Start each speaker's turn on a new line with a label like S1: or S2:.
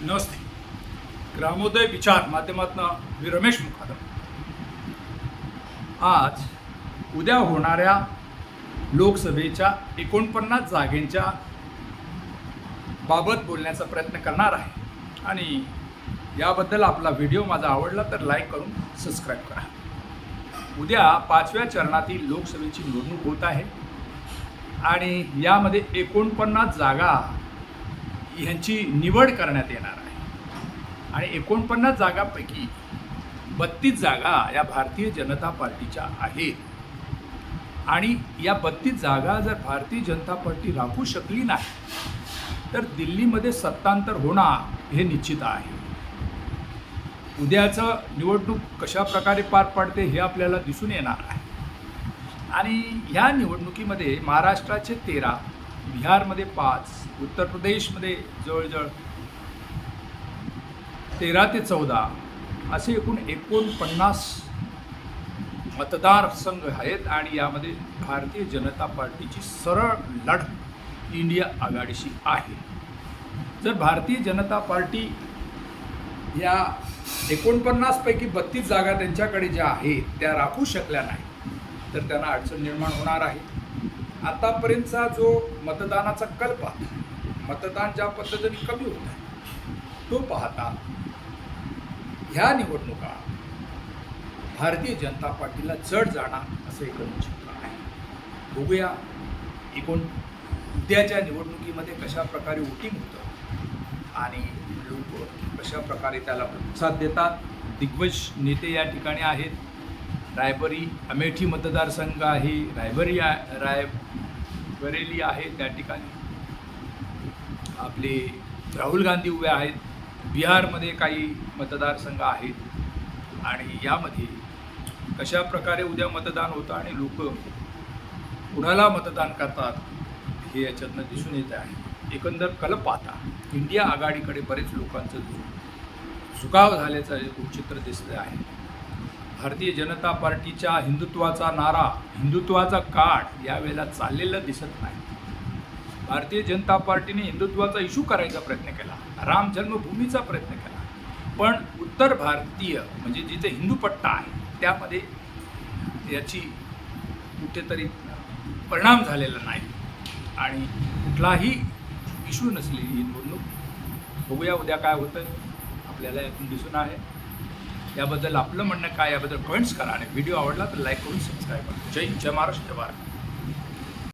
S1: नमस्ते. ग्रामोदय विचार माध्यमातून मी रमेश मुखादम आज उद्या होणाऱ्या लोकसभेच्या एकोणपन्नास जागेंच्या बाबत बोलण्याचा प्रयत्न करणार आहे. आणि याबद्दल आपला व्हिडिओ माझा आवडला तर लाईक करून सबस्क्राईब करा. उद्या पाचव्या चरणातील लोकसभेची निवडणूक होत आहे. आणि यामध्ये एकोणपन्नास जागा ह्यांची निवड करण्यात येणार आहे. आणि एकोणपन्नास जागापैकी बत्तीस जागा या भारतीय जनता पार्टीच्या आहेत. आणि या बत्तीस जागा जर भारतीय जनता पार्टी राखू शकली नाही तर दिल्लीमध्ये सत्तांतर होणार हे निश्चित आहे. उद्याचं निवडणूक कशा प्रकारे पार पडते हे आपल्याला दिसून येणार आहे. आणि ह्या निवडणुकीमध्ये महाराष्ट्राचे तेरा बिहारमध्ये पाच उत्तर प्रदेशमध्ये जवळजवळ तेरा ते चौदा असे एकूण एकोणपन्नास मतदारसंघ आहेत आणि यामध्ये भारतीय जनता पार्टीची सरळ लढत इंडिया आघाडीशी आहे. जर भारतीय जनता पार्टी या एकोणपन्नासपैकी बत्तीस जागा त्यांच्याकडे ज्या आहेत त्या राखू शकल्या नाही तर त्यांना अडचण निर्माण होणार आहे. आतापर्यंतचा जो मतदानाचा कल पाहता मतदान ज्या पद्धतीने कमी होत आहे तो पाहता ह्या निवडणुका भारतीय जनता पार्टीला जड जाणार असं एक चित्र आहे बघूया एकूण उद्याच्या निवडणुकीमध्ये कशा प्रकारे वोटिंग होतं आणि लोक कशा प्रकारे त्याला प्रतिसाद देतात. दिग्गज नेते या ठिकाणी आहेत. रायबरी अमेठी मतदारसंघ आहे. रायबरी आ राय बरेली आहे त्या ठिकाणी. आपले राहुल गांधी उभे आहेत. बिहारमध्ये काही मतदारसंघ आहेत. आणि यामध्ये कशा प्रकारे उद्या मतदान होतं आणि लोक कुणाला मतदान करतात हे याच्यातनं दिसून येत आहे. एकंदर कल पाहता इंडिया आघाडीकडे बरेच लोकांचं झुकाव झाल्याचं चित्र दिसलं आहे. भारतीय जनता पार्टीच्या हिंदुत्वाचा नारा हिंदुत्वाचा काळ यावेळेला चाललेला दिसत नाही. भारतीय जनता पार्टीने हिंदुत्वाचा इशू करायचा प्रयत्न केला. राम जन्मभूमीचा प्रयत्न केला. पण उत्तर भारतीय म्हणजे जिथे हिंदू पट्टा आहे त्यामध्ये याची कुठेतरी परिणाम झालेला नाही. आणि कुठलाही इशू नसलेली ही निवडणूक. बघूया उद्या काय होतं. आपल्याला यातून दिसून आहे. याबद्दल आपलं म्हणणं काय याबद्दल कमेंट्स करा. आणि व्हिडिओ आवडला तर लाईक करून सबस्क्राईब करा. जय जय महाराष्ट्र जय भारत.